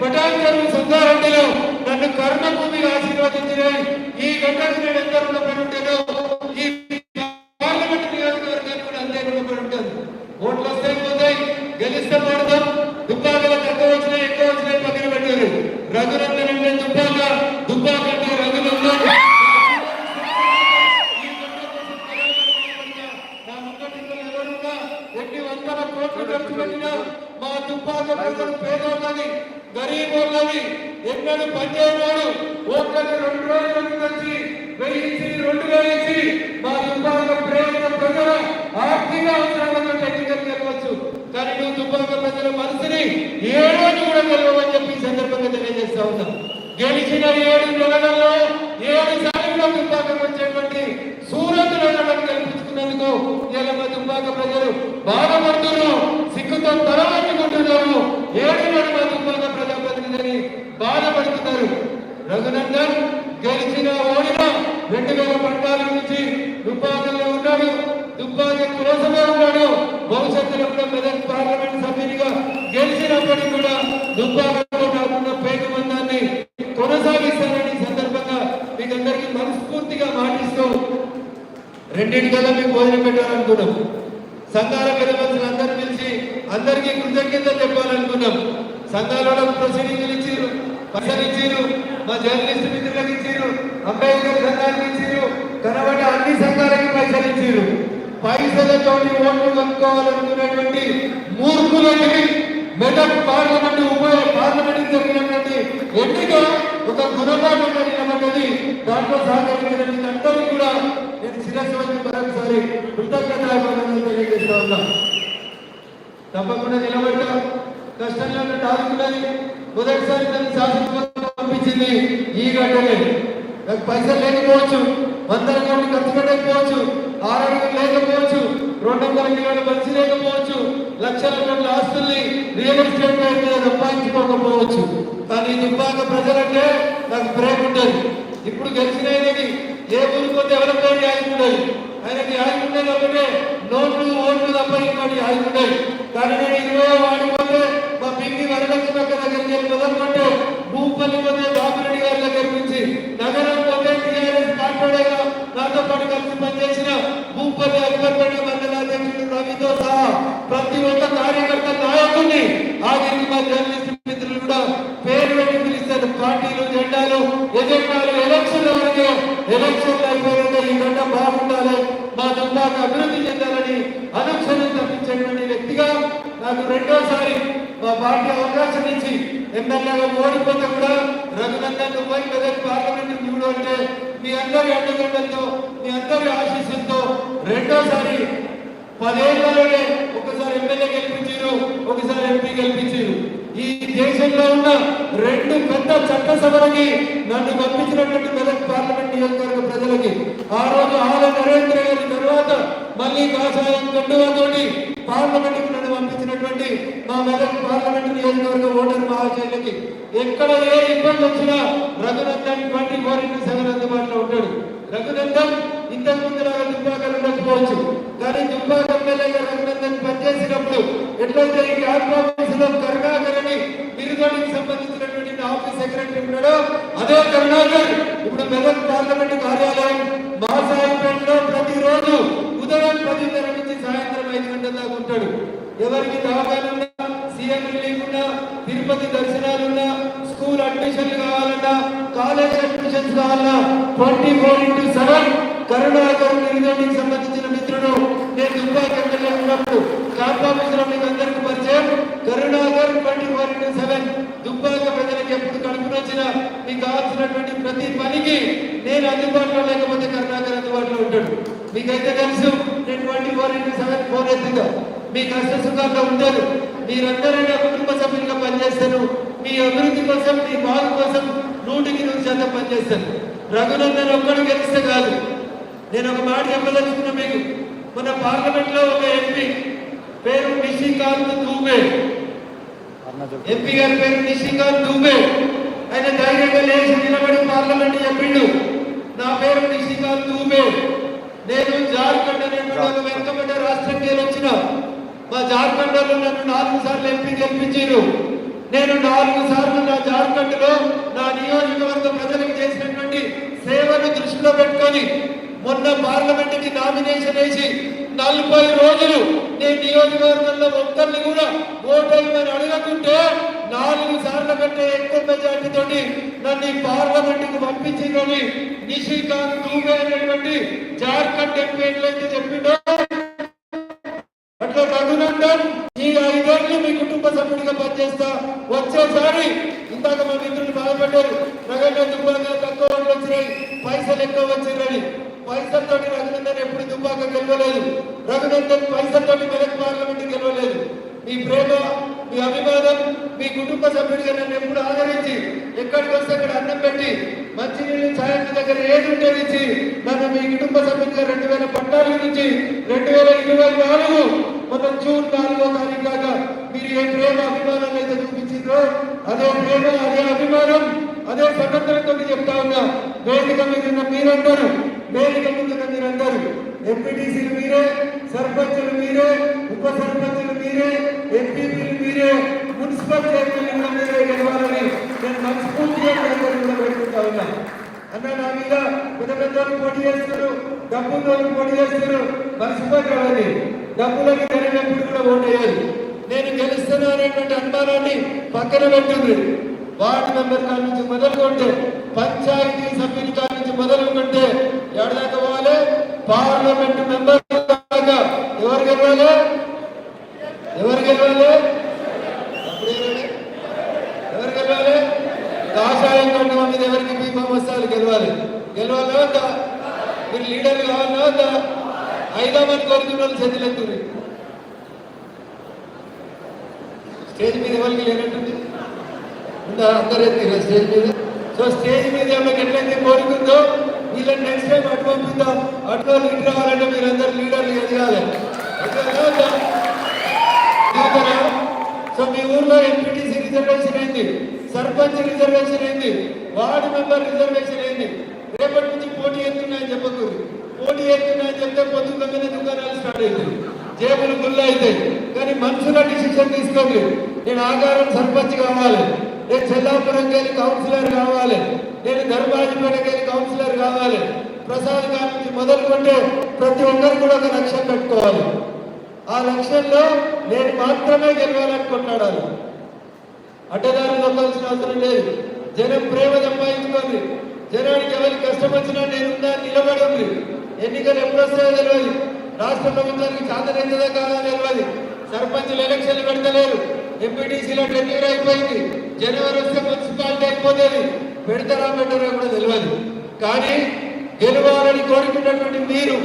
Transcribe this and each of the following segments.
పటాన్ చెరువు సంగారెడ్డిలో నన్ను కర్మభూమిగా ఆశీర్వదించిన ఈ గంటకు నేను ఎంత రుణపడి ఉంటానో ఈ పార్లమెంట్ నియోజకవర్గానికి కూడా అంతే రుణపడి ఉంటాను ఓట్లు వస్తే పోతాయి. గెలిస్తే పడతాం దుబ్బాకల తక్కువ వచ్చినాయి ఎక్కువ వచ్చినాయి పక్కన పెట్టారు. రఘునందన్ అంటే దుబ్బాక. దుబ్బాక అంటే రఘునందన్. ఎన్ని వందల కోట్లు ఖర్చు పెట్టినారు మా తుపాక ప్రజలు పేదోళ్ళని గరీబోళ్ళని ఎన్నడు పనిచేయవాడు ఓట్లను రెండు రోజులకు తెచ్చి వెయ్యించి రెండు వేయించి మా తుపాక ప్రేమ ప్రజల ఆర్థిక అవసరాలను టెక్నికల్ చెప్పవచ్చు కానీ నువ్వు తుపాక ప్రజల మనసుని ఏ రోజు కూడా గెలవని చెప్పి సందర్భంగా తెలియజేస్తా ఉన్నాం. గెలిచిన ఏడు నెలలలో ఏడు సార్లు దుబ్బాకకు వచ్చేటువంటి సూరత్ నగరాన్ని కల్పించుకున్నందుకు ఇలా మా దుబ్బాక ప్రజలు బాధపడుతున్నారు. సిగ్గుతో తలవంచుకుంటున్నారు. ఏడు నెలలు మా దుబ్బాక ప్రజాప్రతినిధిని బాధపడుతున్నారు. రఘునందన్ గెలిచిన ఓడిన రెండు వేల పద్నాలుగు నుంచి దుబ్బాకలో ఉన్నాడు. దుబ్బాక కోసమే ఉన్నాడు. భవిష్యత్తులో కూడా మెదక్ పార్లమెంట్ సభ్యునిగా గెలిచినప్పటికీ కూడా దుబ్బాక నాకున్న పేదమందాన్ని కొనసాగిస్తానని ఈ సందర్భంగా మీకు అందరికీ మనస్ఫూర్తిగా మాటిస్తూ రెండింటి కల్లా మీకు చెప్పాలనుకున్నాం సంఘాల పెద్ద మనుషులు అందరూ పిలిచి అందరికీ కృతజ్ఞత చెప్పాలనుకున్నాం. సంఘాలలో ప్రొసీడింగ్లు ఇచ్చిర్రు పైసలు ఇచ్చిర్రు మా జర్నలిస్ట్ మిత్రులకు ఇచ్చిర్రు అంబేద్కర్ సంఘానికి ఇచ్చిర్రు కనబడి అన్ని సంఘాలకి పైసలు ఇచ్చిర్రు. పైసలతో ఓట్లు కొనుక్కోవాలనుకున్నటువంటి మూర్ఖులకి మెదక్ పార్లమెంట్ ఉభయ పార్లమెంట్ జరిగినటువంటి ఎన్నిక ఒక గుణపాఠం నిలబడ్డది దాంట్లో సహకరించిన అందరికీ కూడా నేను శిరస్సు వచ్చి మరొకసారి కృతజ్ఞతలు తెలియజేస్తా ఉన్నా. తప్పకుండా నిలబడ్డా. కష్టంలో ఉన్న ఆదుకున్నది మొదటిసారి నన్ను శాసనసభ పంపించింది ఈ గంటనే. నాకు పైసలు లేకపోవచ్చు. వందల కోట్లు ఖర్చు పెట్టకపోవచ్చు. ఆరోగ్యం లేకపోవచ్చు. రెండు వందల కిలోల మంచి లేకపోవచ్చు. లక్షల కోట్ల ఆస్తుల్ని రియల్ ఎస్టేట్ సంపాదించుకోకపోవచ్చు. కానీ దుబ్బాక ప్రజల నాకు బ్రేక్ ఉండదు. ఇప్పుడు గెలిచిన ఆయనకి ఏ ఊరికి పోతే ఎవరికో యాగి ఉండదు? ఆయనకి యాగి ఉండేది ఒకటే నోట్లు ఓట్లు తప్ప ఇంకోటి యాగి ఉండదు. కానీ నేను ఇరవై వాడిపోతే మా పిండి వరలక్ష్మి అక్క దగ్గరికి వెళ్ళి మొదలుకుంటే భూపల్లి పోతే బాబురెడ్డి గారి దగ్గర నుంచి నగరం పోతే టీఆర్ఎస్ కాంట్రాక్టర్గా నాతో పాటు కలిసి పనిచేసిన భూపల్లి అధికారులు మండల అధ్యక్షుడు రవితో సహా ప్రతి ఒక్క కార్యకర్త నాయకుడిని ఆఖరికి మా జర్నలిస్ట్ అవకాశం ఇచ్చి ఎమ్మెల్యేగా ఓడిపోతే కూడా రఘునందన్ పోయి మెదక్ పార్లమెంట్ చూడు అంటే మీ అందరి అండదండలతో మీ అందరి ఆశీస్సులతో రెండోసారి పదేళ్ళలోనే ఒకసారి ఎమ్మెల్యే గెలిపించారు ఒకసారి ఎంపీ గెలిపించారు. ఈ దేశంలో ఉన్న రెండు పెద్ద చట్టసభలకి నన్ను పంపించినటువంటి మెదక్ పార్లమెంట్ నియోజకవర్గ ప్రజలకి ఆ రోజు ఆల నరేంద్ర గారి తర్వాత మళ్ళీ కాషాయం కండువాతోటి పార్లమెంట్ నన్ను మా మెదక్ పార్లమెంట్ నియోజకవర్గ ఓటర్ మహాశైలకి ఎక్కడ ఏ ఇబ్బంది వచ్చినా Raghunandan twenty four into seven అందుబాటులో ఉంటాడు. రఘునందన్ ఇంతకు ముందు లాగా దుబ్బాకలు ఉండకపోవచ్చు. కానీ దుబ్బాక ఎమ్మెల్యేగా రఘునందన్ పనిచేసినప్పుడు ఎట్లయితే ఈ క్యాంప్ ఆఫీస్లో కరుణాకర్ అని బిరుదానికి సంబంధించినటువంటి ఆఫీస్ సెక్రటరీ ఉన్నాడో అదే కరుణాకర్ ఇప్పుడు మెదక్ పార్లమెంట్ కార్యాలయం మహాసాయిపేటలో ప్రతిరోజు ఉదయం పదిన్నర నుంచి సాయంత్రం ఐదు గంటల దాకా ఉంటాడు. ఎవరికి దవాఖానున్నా సీఎం లేకుండా తిరుపతి దర్శనాలున్నా స్కూల్ అడ్మిషన్లు కావాలన్నా కాలేజ్ అడ్మిషన్స్ కావాలన్నా twenty four into seven Karunakar నిర్ణయానికి సంబంధించి మిత్రుడు నేను దుబాయ్ ఎమ్మెల్యే ఉన్నప్పుడు కాంపామిత్ర మీకు అందరికీ పరిచయం Karunakar twenty four into seven Dubbaka ప్రజలకు ఎప్పుడు కడుపునొచ్చినా మీకు కావాల్సినటువంటి ప్రతి పనికి నేను అందుబాటులో లేకపోతే కరుణాకర్ అందుబాటులో ఉంటాడు మీకైతే తెలుసు నేను twenty four into seven phone ఎత్తుగా మీ కష్ట సుఖాల్లో ఉంటారు మీరందరూ నా కుటుంబ సభ్యులుగా పనిచేస్తాను మీ అభివృద్ధి కోసం మీ బాగు కోసం నూటికి నూరు శాతం పనిచేస్తాను. రఘునందన్ ఒక్కడు గెలిస్తే కాదు నేను ఒక మాట చెప్పదలుచుకున్నా మీకు. మన పార్లమెంట్లో ఒక ఎంపీ పేరు నిషికాంత్ దూబే. ఎంపీ గారి పేరు నిషికాంత్ దూబే. ఆయన ధైర్యంగా లేచి నిలబడి పార్లమెంట్ చెప్పిండు. నా పేరు నిషికాంత్ దూబే. నేను జార్ఖండ్ అనేటువంటి ఒక వెనుకబడ్డ రాష్ట్రం వచ్చిన. మా జార్ఖండ్ నన్ను నాలుగు సార్లు ఎంపీ గెలిపించారు నేను నాలుగు సార్లు నా పద్నాలుగులో నా నియోజకవర్గ ప్రజలకు చేసినటువంటి సేవను దృష్టిలో పెట్టుకొని మొన్న పార్లమెంట్కి నామినేషన్ వేసి నలభై రోజులు నేను నియోజకవర్గంలో ఒక్కరిని కూడా ఓటేయమని అడగకుంటే నాలుగు సార్ల కంటే ఎక్కువ మెజార్టీతో తోటి నన్ను పార్లమెంట్కు పంపించిందని నిషికాంత్ దూబే అనేటువంటి జార్ఖండ్ ఎంపీ ఎట్లయితే చెప్పిండో అట్లా రఘునందన్ ఈ ఐదేళ్ళు మీ కుటుంబ సభ్యుడిగా వచ్చేసారి ఇందాక మా మిత్రులు బాధపడ్డారు రఘునందన్ దుబ్బాక తక్కువ ఓట్లు వచ్చినాయి. పైసలు ఎక్కువ వచ్చినాయి పైసలతో రఘునందన్ ఎప్పుడు దుబ్బాక గెలవలేదు. రఘునందన్ పైసలతో మెదక్ పార్లమెంట్ గెలవలేదు. మీ ప్రేమ మీ అభిమానం మీ కుటుంబ సభ్యుడిగా నన్ను ఎప్పుడు ఆదరించి ఎక్కడికి వస్తే అక్కడ అన్నం పెట్టి మంచినీళ్ళు ఛాయల దగ్గర ఏది ఉంటే ఇచ్చి నన్ను మీ కుటుంబ సభ్యుడిగా రెండు వేల పద్నాలుగు నుంచి రెండు వేల ఇరవై నాలుగు మొన్న జూన్ నాలుగో తారీఖు దాకా మీరు ఏ ప్రేమ అభిమానాన్ని అయితే చూపించిందో అదే ప్రేమ అదే అభిమానం అదే స్వతంత్రంతో చెప్తా ఉన్నా. వేదిక మీద ఉన్న మీరందరూ వేదిక ముందున్న మీరందరూ ఎంపీటీసీలు మీరే సర్పంచులు మీరే ఉప సర్పంచులు మీరే ఎంపీపీలు మీరే మున్సిపల్ చైర్మన్లు మీరే గెలవాలని నేను మనస్ఫూర్తిగా మీ కూడా పెట్టుకుంటా ఉన్నా. అన్న నా మీద పెద్ద పెద్దోళ్ళు పోటీ చేస్తారు డబ్బులు పోటీ చేస్తారు మర్చిపోతామని డబ్బులకి జరిగినప్పుడు కూడా ఓటేయాలి నేను గెలుస్తాను అనేటువంటి అనుమానాన్ని పక్కన పెట్టుంది. వార్డు మెంబర్ కాడ నుంచి మొదలుకుంటే పంచాయతీ సభ్యుల కాడ నుంచి మొదలుకుంటే ఎవరిదాకా పోవాలి? పార్లమెంట్ మెంబర్ దాకా. ఎవరు గెలవాలి? ఎవరు గెలవాలి? ఎవరు గెలవాలి? కాషాయం కంటే మంది ఎవరికి బీపం వస్తారు గెలవాలి. గెలవాలా? మీరు లీడర్ కావాలా? వద్దా ఐదామని కోరుతున్నారు వాళ్ళు చేతులు స్టేజ్ మీద ఎవరికి లేనట్టుంది? ఉందా? అందరూ ఎత్తిరా స్టేజ్ మీద? సో స్టేజ్ మీద ఎవరికి ఎట్లయితే కోరుకుందో వీళ్ళని నెక్స్ట్ టైం అటు పంపిద్దాం అటు వాళ్ళు ఇటు రావాలంటే మీరందరూ లీడర్లు ఎదగాలి సో మీ ఊర్లో ఎంపీటీసీ రిజర్వేషన్ అయింది సర్పంచ్ రిజర్వేషన్ అయింది వార్డు మెంబర్ రిజర్వేషన్ అయింది రేపటి నుంచి పోటీ ఎత్తున్నాయని చెప్పకూడదు పోటీ ఎత్తున్నాయని చెప్తే పొద్దున్నగానే దుకాణాలు స్టార్ట్ అవుతాయి. జేబులు గుళ్ళు అవుతాయి. కానీ మనుషుల డిసిషన్ తీసుకోండి. నేను ఆకారం సర్పంచ్ కావాలి. నేను చెల్లాపురంకి వెళ్ళి కౌన్సిలర్ కావాలి. నేను ధర్మాజిపేటకి వెళ్ళి కౌన్సిలర్ కావాలి. ప్రసాద్ గారి నుంచి మొదలుకుంటే ప్రతి ఒక్కరు కూడా ఒక లక్ష్యం పెట్టుకోవాలి. ఆ లక్ష్యంలో నేను మాత్రమే గెలవాలనుకుంటున్నాడు కొట్లాడాలి. అడ్డదారి నొక్కాల్సిన అవసరం లేదు. జనం ప్రేమ సంపాదించుకోండి. జనానికి ఎవరికి కష్టం వచ్చినా నేను నిలబడి ఉంది ఎన్నికలు ఎప్పుడు వస్తాయో తెలియదు రాష్ట్ర ప్రభుత్వానికి చాదరైతుందా కాదా తెలియదు సర్పంచులు ఎలక్షన్లు పెడతలేరు. ఎంపీటీసీలో టెన్యూర్ అయిపోయింది. జనవరి వస్తే మున్సిపాలిటీ అయిపోతుంది. పెడతారా పెట్టారా కూడా తెలియదు కానీ గెలవాలని కోరుకున్నటువంటి మీరు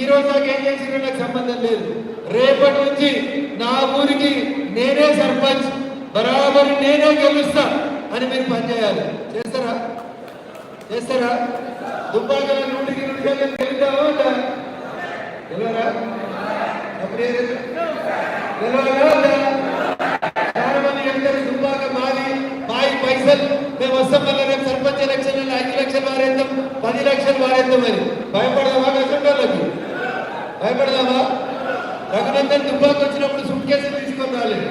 ఈ రోజు నాకు ఏం చేసినా నాకు సంబంధం లేదు. రేపటి నుంచి నా ఊరికి నేనే సర్పంచ్ బరాబర్ నేనే గెలుస్తా అని మీరు పనిచేయాలి చేస్తారా? చేస్తారా? దుబ్బాకల నూటికి నూటి గెలుద్దామా వద్దా? గెలవరా? అప్పుడు మాయి మేము వస్తాం మళ్ళీ రేపు సర్పంచ్ ఎలక్షన్ ఐదు లక్షలు వారేద్దాం పది లక్షలు వారేద్దాం అని భయపడదామా కష్టంలోకి భయపడదామా? రఘునందన్ దుబ్బాకు వచ్చినప్పుడు సూట్ కేసులు తీసుకొని రాలేదు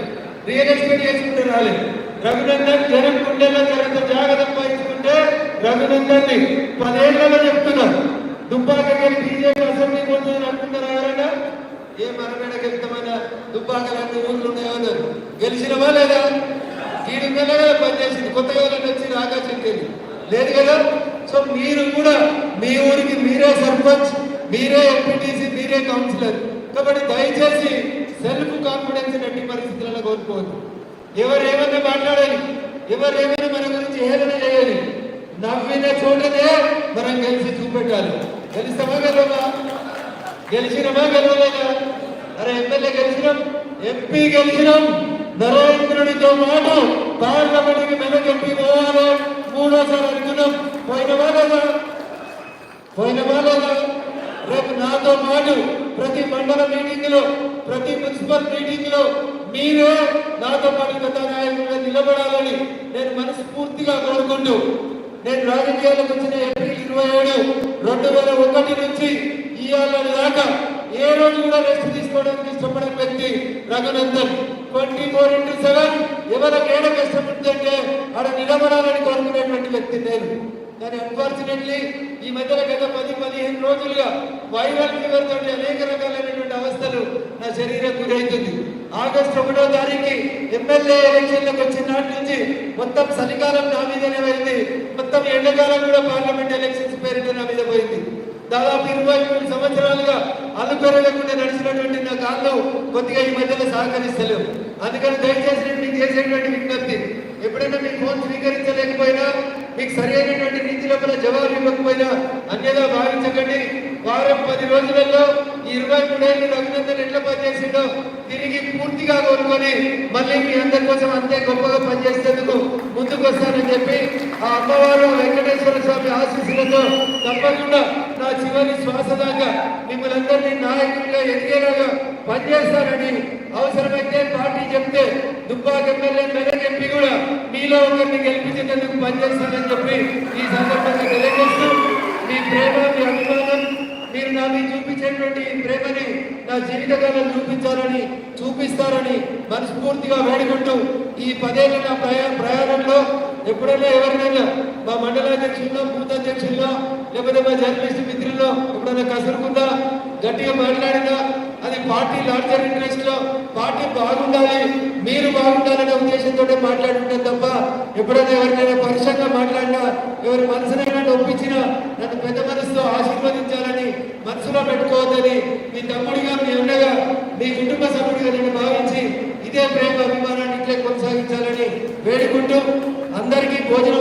రియల్ ఎస్టేట్ చేసుకుంటూ రాలేదు రఘునందన్ జనం గుండెల్లో జనంత జాగ్రత్త వహించుకుంటే రఘునందన్ని పదేళ్ళలో చెప్తున్నారు. దుబ్బాకకి బీజేపీ అసెంబ్లీ పొందుతుంది అనుకుంటారా ఎవరైనా? ఏ మనమేడ గెలుతామన్నా దుబ్బాకలన్నీ ఊర్లు ఉన్నాయన్నారు గెలిచినవా లేదా? వీడి మీద పనిచేసింది. కొత్తగా ఎవరైనా వచ్చి ఆకాశం వెళ్ళి లేదు కదా? సో మీరు కూడా మీ ఊరికి మీరే సర్పంచ్ మీరే ఎంపీటీసీ మీరే కౌన్సిలర్. కాబట్టి దయచేసి సెల్ఫ్ కాన్ఫిడెన్స్ ఎట్టి పరిస్థితులలో కోరుకోవద్దు ఎవరు ఏమన్నా మాట్లాడాలి? ఎవరు ఏమైనా మన గురించి ఏదైనా చేయాలి? నవ్విన చోటనే మనం గెలిచి చూపెట్టాలి. గెలిస్తామా గెలవా గెలిచినమా గెలవలేదా? అరే ఎమ్మెల్యే గెలిచినాం ఎంపీ గెలిచినాం. నరేంద్రుడితో పాటు పార్లమెంట్కి మెదక్ పోవాలి. మూడోసారి అనుకున్నాం పోయిన లేదా పోయిన లేదా రేపు నాతో పాటు ప్రతి మండల మీటింగ్లో ప్రతి మున్సిపల్ మీటింగ్లో మీరే నాతో పాటు కథానాయకులుగా నిలబడాలని నేను మనస్ఫూర్తిగా కోరుకుంటూ నేను రాజకీయాలకు వచ్చిన ఏప్రిల్ ఇరవై ఏడు రెండు వేల ఒకటి నుంచి ఇవాళ దాకా ఏ రోజు కూడా రెస్ట్ తీసుకోవడానికి ఇష్టపడని వ్యక్తి Raghunandan. Twenty four into seven ఎవరికి ఏడ కష్టం ఉందంటే ఆడ నిలబడాలని కోరుకునేటువంటి వ్యక్తి నేను. కానీ అన్ఫార్చునేట్లీ ఈ మధ్యలో గత పది పదిహేను రోజులుగా వైరల్ ఫీవర్ తోటి అనేక రకాలైనటువంటి అవస్థలు నా శరీరం గురవుతుంది ఆగస్టు ఒకటో తారీఖు ఎమ్మెల్యే ఎలక్షన్లకు వచ్చిన నాటి నుంచి మొత్తం చలికాలం నా మీదనే పోయింది మొత్తం ఎండాకాలం కూడా పార్లమెంట్ ఎలక్షన్స్ పేరిట నా మీద దాదాపు ఇరవై మూడు సంవత్సరాలుగా అల్లు పెరగకుండా నడిచినటువంటి నా కాళ్ళు కొద్దిగా ఈ మధ్యలో సహకరిస్తలేవు. అందుకని దయచేసి నేను మీకు చేసేటువంటి విజ్ఞప్తి ఎప్పుడైనా మీ ఫోన్ స్వీకరించలేకపోయినా మీకు సరి అయినటువంటి లోపల జవాబు ఇవ్వకపోయినా అన్యదా భావించకండి. వారం పది రోజులలో ఈ ఇరవై మూడేళ్ళు రఘునందన్ ఎట్లా పనిచేసిండో తిరిగి పూర్తిగా కోరుకొని మళ్ళీ మీ అందరి కోసం అంతే గొప్పగా పనిచేసేందుకు ముందుకు వస్తానని చెప్పి ఆ అమ్మవారు వెంకటేశ్వర స్వామి ఆశీస్సులతో తప్పకుండా నా చివరి శ్వాస దాకా మిమ్మల్ని అందరినీ నాయకులుగా ఎదిగేలాగా పనిచేస్తానని అవసరమైతే పార్టీ చెప్తే దుబ్బాక ఎమ్మెల్యే మెదక్ ఎంపీ కూడా మీలో ఒకరిని గెలిపించేందుకు పనిచేస్తానని చెప్పి ఈ సందర్భంగా తెలియజేస్తూ మీ ప్రేమ మీ అభిమానం మీరు నా మీద చూపించేటువంటి ప్రేమని నా జీవితకాలం చూపించాలని చూపిస్తారని మనస్ఫూర్తిగా వేడుకుంటూ ఈ పదేళ్ళ నా ప్రయా ప్రయాణంలో ఎప్పుడైనా ఎవరినైనా మా మండలాధ్యక్షుల్లో బూత్ అధ్యక్షుల్లో లేకపోతే మా జర్నలిస్ట్ మిత్రుల్లో ఎప్పుడైనా కసురుకుందా గట్టిగా మాట్లాడిందా అది పార్టీ లార్జర్ ఇంట్రెస్ట్లో పార్టీ బాగుండాలి మీరు బాగుండాలనే ఉద్దేశంతో మాట్లాడుంటే తప్ప ఎప్పుడైనా ఎవరినైనా పరుషంగా మాట్లాడినా ఎవరి మనసునైనా ఒప్పించినా నన్ను పెద్ద మనసుతో ఆశీర్వదించాలని మనసులో పెట్టుకోవద్దని మీ తమ్ముడిగా మీ అన్నగా మీ కుటుంబ సభ్యుడిగా నేను భావించి ఇదే ప్రేమ అభిమానాన్ని ఇట్లే కొనసాగించాలని వేడుకుంటూ అందరికీ భోజన